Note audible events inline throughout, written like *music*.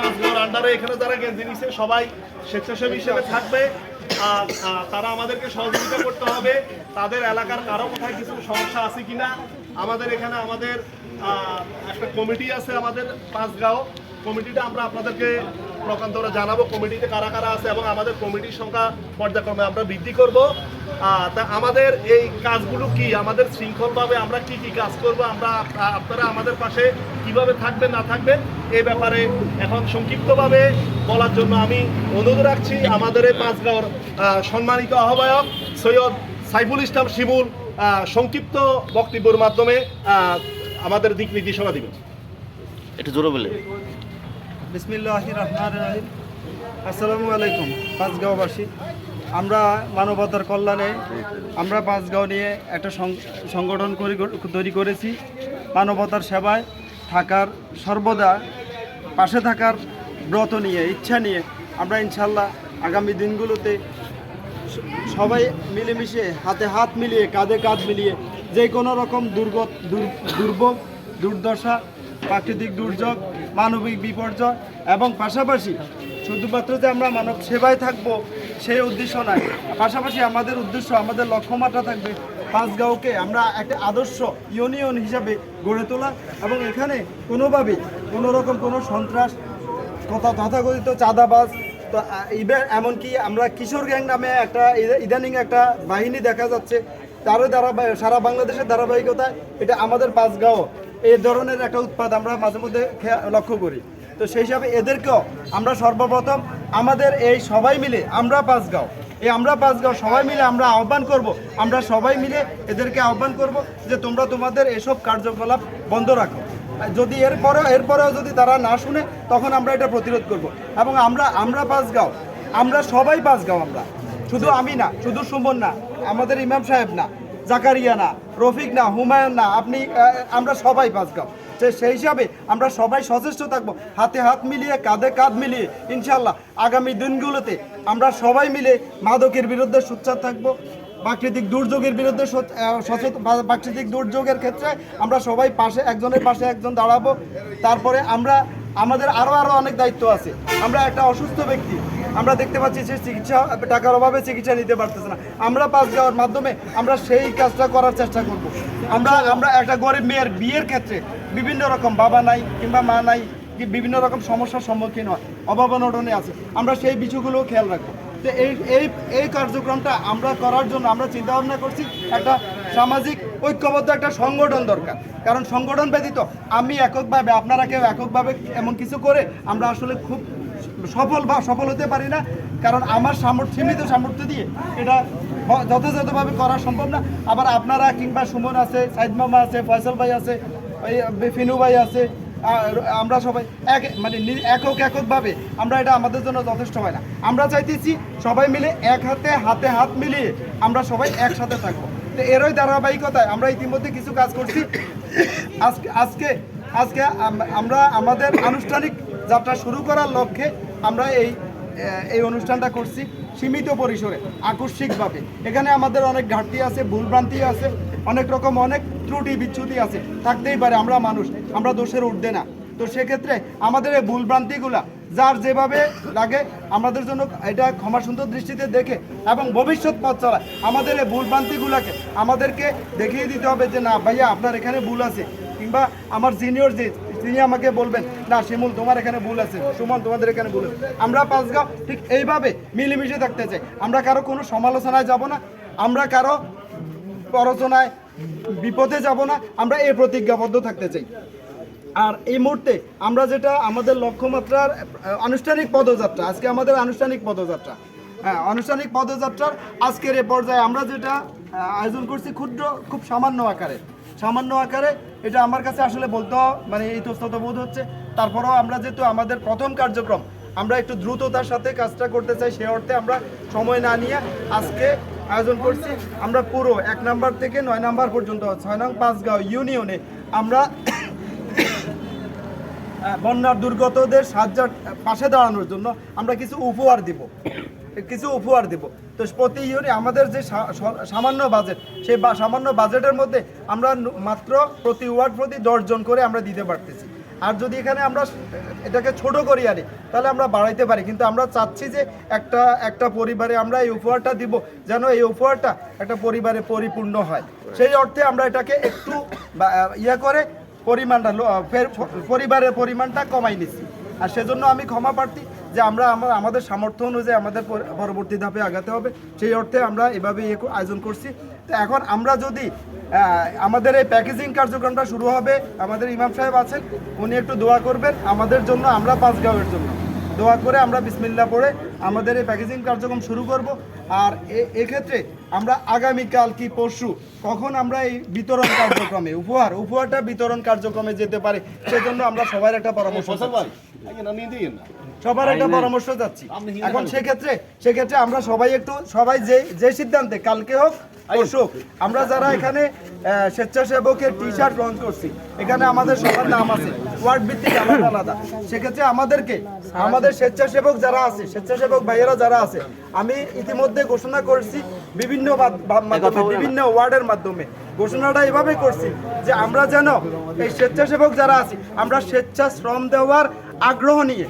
পাঁচগড় আন্ডারে এখানে যারা গেঞ্জি নিছে, সবাই স্বেচ্ছাসেবী হিসেবে থাকবে। আর তারা আমাদেরকে সহযোগিতা করতে হবে। তাদের এলাকার কারও কোথায় কিছু সমস্যা আছে কিনা? আমাদের এখানে আমাদের একটা কমিটি আছে আমাদের পাঁচগাঁও। কমিটিটা আমরা আপনাদেরকে প্রকান্তরে জানাব, কমিটিতে কারা কারা আছে এবং আমাদের কমিটির সংখ্যা পর্যায়ক্রমে আমরা বৃদ্ধি করব। তা আমাদের এই কাজগুলো কি? আমাদের শৃঙ্খলভাবে আমরা কি কি কাজ করব? আমরা আপনারা আমাদের পাশে কীভাবে থাকবেন, না থাকবেন এই ব্যাপারে এখন সংক্ষিপ্তভাবে বলার জন্য আমি অনুরোধ রাখছি আমাদের এই পাঁচগাঁওর সম্মানিত আহ্বায়ক সৈয়দ সাইফুল ইসলাম শিমুল সংক্ষিপ্ত বক্তব্যের মাধ্যমে আমাদের দিক নির্দেশনা দিবেন। একটু জোরে বলে বিসমিল্লাহ রহমান রহিম আসসালামু আলাইকুম পাঁচগাঁওবাসী। আমরা মানবতার কল্যাণে আমরা পাঁচগাঁও নিয়ে একটা সংগঠন তৈরি করেছি। মানবতার সেবায় থাকার সর্বদা পাশে থাকার ব্রত নিয়ে, ইচ্ছা নিয়ে আমরা ইনশাল্লাহ আগামী দিনগুলোতে সবাই মিলেমিশে হাতে হাত মিলিয়ে, কাঁধে কাঁধ মিলিয়ে যে কোনো রকম দুর্গ দুর- দুর্ভোগ, দুর্দশা প্রাকৃতিক দুর্যোগ, মানবিক বিপর্যয় এবং পাশাপাশি শুধুমাত্র যে আমরা মানব সেবায় থাকব সেই উদ্দেশ্য নয় পাশাপাশি আমাদের উদ্দেশ্য, আমাদের লক্ষ্যমাত্রা থাকবে পাঁচগাঁওকে আমরা একটা আদর্শ ইউনিয়ন হিসাবে গড়ে তোলা এবং এখানে কোনোভাবেই কোনোরকম কোনো সন্ত্রাস কথা তথাকথিত চাঁদাবাজ, তো ইভেন এমনকি আমরা কিশোর গ্যাং নামে একটা ইদানিং একটা বাহিনী দেখা যাচ্ছে, তারও দ্বারা সারা বাংলাদেশের ধারাবাহিকতায় এটা আমাদের পাঁচগাঁও এই ধরনের একটা উৎপাদ আমরা মাঝে মধ্যে লক্ষ্য করি। তো সেই হিসাবে এদেরকেও আমরা সর্বপ্রথম আমাদের এই সবাই মিলে আমরা পাঁচগাঁও, এই আমরা পাঁচগাঁও সবাই মিলে আমরা আহ্বান করব, আমরা সবাই মিলে এদেরকে আহ্বান করব যে তোমরা তোমাদের এসব কার্যকলাপ বন্ধ রাখো। যদি এরপরেও এরপরেও যদি তারা না শুনে, তখন আমরা এটা প্রতিরোধ করব। এবং আমরা আমরা পাঁচগাঁও, আমরা সবাই পাঁচগাঁও আমরা। শুধু আমি না, শুধু সুমন না, আমাদের ইমাম সাহেব না। জাকারিয়া না, রফিক না, হুমায়ুন না, আপনি আমরা সবাই বাজগাঁও সেই হিসাবে আমরা সবাই সচেষ্ট থাকব, হাতে হাত মিলিয়ে, কাঁধে কাঁধ মিলিয়ে ইনশাল্লাহ আগামী দিনগুলোতে আমরা সবাই মিলে মাদকের বিরুদ্ধে সোচ্চার থাকব। প্রাকৃতিক দুর্যোগের বিরুদ্ধে প্রাকৃতিক দুর্যোগের ক্ষেত্রে আমরা সবাই পাশে, একজনের পাশে একজন দাঁড়াবো। তারপরে আমরা, আমাদের আরও আরও অনেক দায়িত্ব আছে। আমরা একটা অসুস্থ ব্যক্তি। আমরা দেখতে পাচ্ছি সে চিকিৎসা, টাকার অভাবে চিকিৎসা নিতে পারতেছে না। আমরা পাস যাওয়ার মাধ্যমে আমরা সেই কাজটা করার চেষ্টা করব। আমরা আমরা একটা গরিব মেয়ের বিয়ের ক্ষেত্রে বিভিন্ন রকম বাবা নাই কিংবা মা নাই বিভিন্ন রকম সমস্যার সম্মুখীন হয় অভাব অনটনে আছে। আমরা সেই বিষয়গুলোও খেয়াল রাখব। তো এই এই এই কার্যক্রমটা আমরা করার জন্য আমরা চিন্তা ভাবনা করছি একটা সামাজিক ঐক্যবদ্ধ একটা সংগঠন দরকার। কারণ সংগঠন ব্যতীত আমি এককভাবে, আপনারা কেউ এককভাবে এমন কিছু করে আমরা আসলে খুব সফল বা সফল হতে পারি না। কারণ আমার সামর্থ্য সীমিত সামর্থ্য দিয়ে এটা যথাযথভাবে করা সম্ভব না। আবার আপনারা কিংবা সুমন আছে, সাইদ মামা আছে, ফয়সাল ভাই আছে ফিনু ভাই আছে আমরা সবাই এক মানে একক এককভাবে আমরা এটা আমাদের জন্য যথেষ্ট হয় না। আমরা চাইতেছি সবাই মিলে এক হাতে হাতে হাত মিলিয়ে আমরা সবাই একসাথে থাকব। তো এরই ধারাবাহিকতায় আমরা ইতিমধ্যে কিছু কাজ করছি। আজকে আজকে আজকে আমরা আমাদের আনুষ্ঠানিক যাত্রা শুরু করার লক্ষ্যে আমরা এই এই অনুষ্ঠানটা করছি সীমিত পরিসরে, আকস্মিকভাবে। এখানে আমাদের অনেক ঘাটতি আছে ভুলভ্রান্তি আছে। অনেক রকম, অনেক ত্রুটি বিচ্ছুতি আছে। থাকতেই পারে, আমরা মানুষ, আমরা দোষের ঊর্ধ্বে না। তো সেক্ষেত্রে আমাদের এই ভুলভ্রান্তিগুলা, যার যেভাবে লাগে, আমাদের জন্য এটা ক্ষমা সুন্দর দৃষ্টিতে দেখে এবং ভবিষ্যৎ পথ চলায়। আমাদের এই ভুলভ্রান্তিগুলাকে আমাদেরকে দেখিয়ে দিতে হবে যে, না, ভাইয়া, আপনার এখানে ভুল আছে। কিংবা, আমার সিনিয়র যে, তিনি আমাকে বলবেন, না, শিমুল, তোমার এখানে ভুল আছে, সুমন, তোমাদের এখানে ভুল আছে। আমরা পাঁচগাঁও ঠিক এইভাবে মিলেমিশে থাকতে চাই। আমরা কারও কোনো সমালোচনায় যাব না। আমরা কারও প্ররোচনায় বিপদে যাব না, আমরা এই প্রতিজ্ঞাবদ্ধ থাকতে চাই। আর এই মুহূর্তে আমরা যেটা আমাদের লক্ষ্যমাত্রার আনুষ্ঠানিক পদযাত্রা, আজকে আমাদের আনুষ্ঠানিক পদযাত্রা। হ্যাঁ আনুষ্ঠানিক পদযাত্রার আজকের এ পর্যায়ে আমরা যেটা আয়োজন করছি ক্ষুদ্র, খুব সামান্য আকারে। সামান্য আকারে, এটা আমার কাছে আসলে বলতেও মানে এই ইতস্তত বোধ হচ্ছে। তারপরেও আমরা যেহেতু আমাদের প্রথম কার্যক্রম, আমরা একটু দ্রুততার সাথে কাজটা করতে চাই, সে অর্থে আমরা সময় না নিয়ে আজকে আয়োজন করছি। আমরা পুরো এক নাম্বার থেকে নয় নাম্বার পর্যন্ত ছয় নং পাঁচগাঁও ইউনিয়নে আমরা *coughs* বন্যার দুর্গতদের সাহায্যের পাশে দাঁড়ানোর জন্য আমরা কিছু উপহার দিব। কিছু উপহার দিব। তো প্রতি ইউনি আমাদের যে সামান্য বাজেট সেই সামান্য বাজেটের মধ্যে আমরা মাত্র প্রতি ওয়ার্ড প্রতি দশজন করে আমরা দিতে পারতেছি। আর যদি এখানে আমরা এটাকে ছোট করি আনি তাহলে আমরা বাড়াইতে পারি। কিন্তু আমরা চাচ্ছি যে একটা একটা পরিবারে আমরা এই উপহারটা দিব যেন এই উপহারটা একটা পরিবারে পরিপূর্ণ হয়। সেই অর্থে আমরা এটাকে একটু ইয়ে করে পরিমাণটা পরিবারের পরিমাণটা কমাই নিচ্ছি। আর সেজন্য আমি ক্ষমা প্রার্থী যে আমরা আমরা আমাদের সামর্থ্য অনুযায়ী আমাদের পরবর্তী ধাপে আগাতে হবে। সেই অর্থে আমরা এভাবে ইয়ে আয়োজন করছি। তো এখন আমরা যদি আমাদের এই প্যাকেজিং কার্যক্রমটা শুরু হবে। আমাদের ইমাম সাহেব আছেন উনি একটু দোয়া করবেন। আমাদের জন্য আমরা পাঁচ পাঁচগাঁওয়ের জন্য। দোয়া করে আমরা বিসমিল্লা পড়ে আমাদের এই প্যাকেজিং কার্যক্রম শুরু করব। আর এক্ষেত্রে আমরা আগামীকাল কি পরশু কখন আমরা এই বিতরণ কার্যক্রমে উপহার উপহারটা বিতরণ কার্যক্রমে যেতে পারে সেজন্য আমরা সবার একটা পরামর্শ সবার একটা পরামর্শ যাচ্ছি। এখন সেক্ষেত্রে সেক্ষেত্রে আমরা সবাই একটু সবাই যে যে সিদ্ধান্তে কালকে হোক হোক, আমরা যারা এখানে স্বেচ্ছাসেবকের টি শার্ট লঞ্চ করছি এখানে আমাদের সবার নাম আছে ওয়ার্ড ভিত্তিক আলাদা আলাদা। সেক্ষেত্রে আমাদেরকে আমাদের স্বেচ্ছাসেবক যারা আছে স্বেচ্ছাসেবক ভাইয়েরা যারা আছে আমি ইতিমধ্যে ঘোষণা করছি বিভিন্ন মাধ্যমে বিভিন্ন ওয়ার্ডের মাধ্যমে। ঘোষণাটা এভাবে করছি যে আমরা যেন এই স্বেচ্ছাসেবক যারা আছি আমরা স্বেচ্ছা শ্রম দেওয়ার আগ্রহ নিয়ে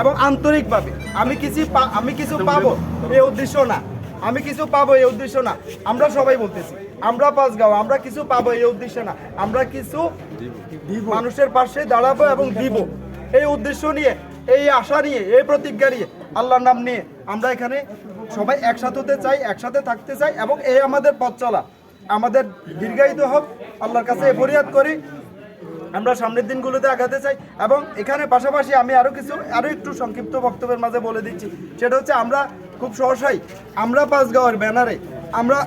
এবং আন্তরিকভাবে আমি কিছু পা- আমি কিছু পাবো এই উদ্দেশ্য না। আমি কিছু পাবো এই উদ্দেশ্য না। আমরা সবাই বলতেছি আমরা পাঁচগাঁও আমরা কিছু পাবো এই উদ্দেশ্য না। আমরা কিছু মানুষের পাশে দাঁড়াবো এবং দিব। এই উদ্দেশ্য নিয়ে এই আশা নিয়ে এই প্রতিজ্ঞা নিয়ে আল্লাহর নাম নিয়ে আমরা এখানে সবাই একসাথে হতে চাই একসাথে থাকতে চাই এবং এই আমাদের পথ চলা। আমাদের দীর্ঘায়িত হোক আল্লাহর কাছে এ ফরিয়াদ করি। আমরা সামনের দিনগুলোতে আগাতে চাই এবং এখানে পাশাপাশি আমি আরও কিছু আরও একটু সংক্ষিপ্ত বক্তব্যের মাঝে বলে দিচ্ছি। সেটা হচ্ছে আমরা খুব সহসাই আমরা পাঁচগাঁওয়ের ব্যানারে আমরা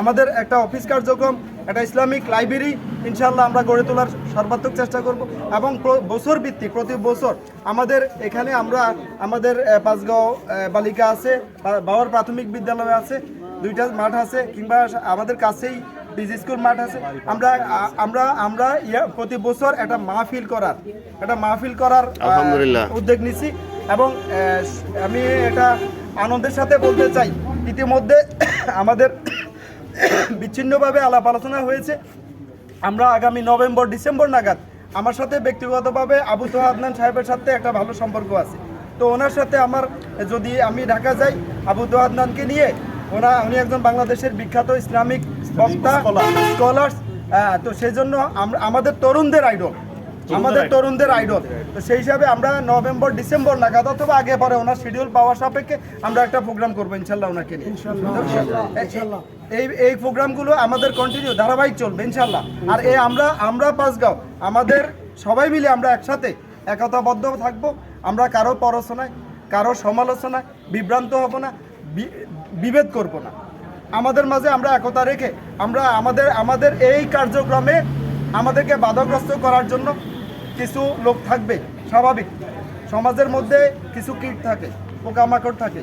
আমাদের একটা অফিস কার্যক্রম, একটা ইসলামিক লাইব্রেরি ইনশাল্লাহ আমরা গড়ে তোলার সর্বাত্মক চেষ্টা করব এবং বছর ভিত্তিক, প্রতি বছর আমাদের এখানে আমরা আমাদের পাঁচগাঁও বালিকা আছে বাবার প্রাথমিক বিদ্যালয় আছে, দুইটা মাঠ আছে, কিংবা আমাদের কাছেই ডিজি স্কুল মাঠ আছে। আমরা আমরা আমরা ইয়া প্রতি বছর একটা মাহফিল করার একটা মাহফিল করার। উদ্যোগ নিছি এবং আমি এটা আনন্দের সাথে বলতে চাই। ইতিমধ্যে *coughs* আমাদের *coughs* বিচ্ছিন্নভাবে আলাপ আলোচনা হয়েছে। আমরা আগামী নভেম্বর ডিসেম্বর নাগাদ আমার সাথে ব্যক্তিগতভাবে আবু আদনান সাহেবের সাথে একটা ভালো সম্পর্ক আছে। তো ওনার সাথে আমার যদি আমি ঢাকা যাই আবু আদনানকে নিয়ে ওনা উনি একজন বাংলাদেশের বিখ্যাত ইসলামিক বক্তা স্কলার্স তো সেই জন্য আমরা আমাদের তরুণদের আইডল আমাদের তরুণদের আইডল তো সেই হিসাবে আমরা নভেম্বর ডিসেম্বর নাগাদ অথবা আগে পরে ওনার শিডিউল পাওয়ার সাপেক্ষে আমরা একটা প্রোগ্রাম করব ইনশাল্লাহ ওনাকে নিয়ে। এই এই প্রোগ্রামগুলো আমাদের কন্টিনিউ ধারাবাহিক চলবে ইনশাল্লাহ। আর এই আমরা আমরা পাঁচগাঁও আমাদের সবাই মিলে আমরা একসাথে একতাবদ্ধ থাকব। আমরা কারও পড়াশোনায় কারও সমালোচনায় বিভ্রান্ত হব না বিভেদ করব না। আমাদের মাঝে আমরা একতা রেখে আমরা আমাদের আমাদের এই কার্যক্রমে আমাদেরকে বাধাগ্রস্ত করার জন্য কিছু লোক থাকবে, স্বাভাবিক। সমাজের মধ্যে কিছু কীট থাকে, পোকামাকড় থাকে,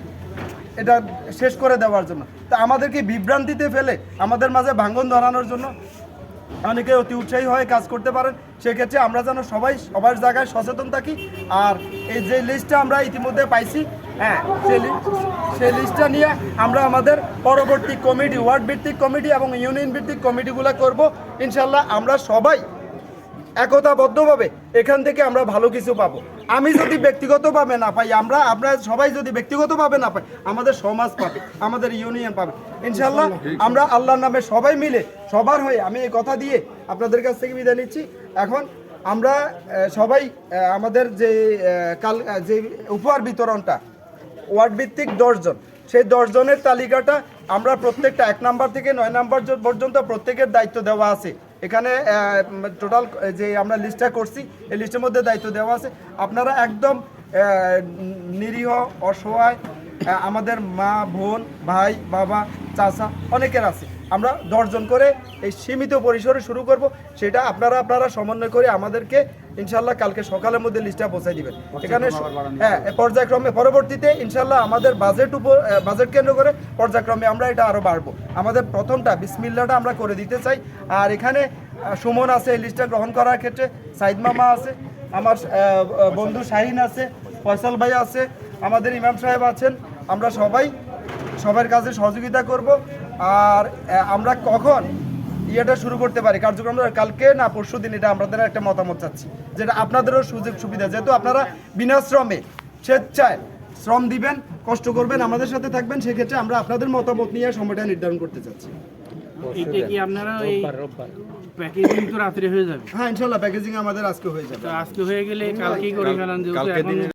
এটা শেষ করে দেওয়ার জন্য। তা আমাদেরকে বিভ্রান্তিতে ফেলে আমাদের মাঝে ভাঙ্গন ধরানোর জন্য অনেকে অতি উৎসাহী হয়ে কাজ করতে পারেন। সেক্ষেত্রে আমরা যেন সবাই, সবার জায়গায় সচেতন থাকি। আর এই যে লিস্টটা আমরা ইতিমধ্যে পাইছি হ্যাঁ সেই লিস্টটা নিয়ে আমরা আমাদের পরবর্তী কমিটি ওয়ার্ড ভিত্তিক কমিটি এবং ইউনিয়ন ভিত্তিক কমিটিগুলো করব। ইনশাল্লাহ আমরা সবাই একতাবদ্ধভাবে এখান থেকে আমরা ভালো কিছু পাবো। আমি যদি ব্যক্তিগতভাবে না পাই, আমরা আমরা সবাই যদি ব্যক্তিগতভাবে না পাই, আমাদের সমাজ পাবে, আমাদের ইউনিয়ন পাবে। ইনশাল্লাহ আমরা আল্লাহর নামে সবাই মিলে, সবার হয়ে আমি এই কথা দিয়ে আপনাদের কাছ থেকে বিদায় নিচ্ছি। এখন আমরা সবাই আমাদের যে কাল যে উপহার বিতরণটা ওয়ার্ড ভিত্তিক দশজন। সেই দশজনের তালিকাটা আমরা প্রত্যেকটা এক নাম্বার থেকে নয় নাম্বার পর্যন্ত প্রত্যেকের দায়িত্ব দেওয়া আছে। এখানে টোটাল যে আমরা লিস্টটা করছি, এই লিস্টের মধ্যে দায়িত্ব দেওয়া আছে। আপনারা একদম নিরীহ, অসহায় আমাদের মা বোন ভাই বাবা চাচা অনেকের আছে। আমরা দশজন করে এই সীমিত পরিসরে শুরু করব। সেটা আপনারা আপনারা সমন্বয় করে আমাদেরকে ইনশাল্লাহ কালকে সকালের মধ্যে লিস্টটা পৌঁছাই দিবেন। এখানে হ্যাঁ পর্যায়ক্রমে পরবর্তীতে ইনশাল্লাহ আমাদের বাজেট উপর বাজেট কেন্দ্র করে পর্যায়ক্রমে আমরা এটা আরও বাড়বো। আমাদের প্রথমটা বিসমিল্লাটা আমরা করে দিতে চাই। আর এখানে সুমন আছে এই লিস্টটা গ্রহণ করার ক্ষেত্রে সাইদ মামা আছে আমার বন্ধু শাহিন আছে ফয়সাল ভাই আছে আমাদের ইমাম সাহেব আছেন আমরা সবাই সবার কাছে সহযোগিতা করব। আর আমরা কখন ইয়েটা শুরু করতে পারি? কার্যক্রমটা কালকে না পরশু দিন? এটা আমাদের একটা মতামত চাচ্ছি। যেটা আপনাদেরও সুযোগ সুবিধা। যেহেতু আপনারা বিনা শ্রমে স্বেচ্ছায় শ্রম দিবেন কষ্ট করবেন আমাদের সাথে থাকবেন সেক্ষেত্রে আমরা আপনাদের মতামত নিয়ে সময়টা নির্ধারণ করতে চাচ্ছি। এটা কি আপনারা এই প্যাকেজিং তো রাত্রে হয়ে যাবে? হ্যাঁ ইনশাল্লাহ প্যাকেজিং আমাদের আজকে হয়ে যাবে। আজকে হয়ে গেলে কালকেই করে ফেলান যেহেতু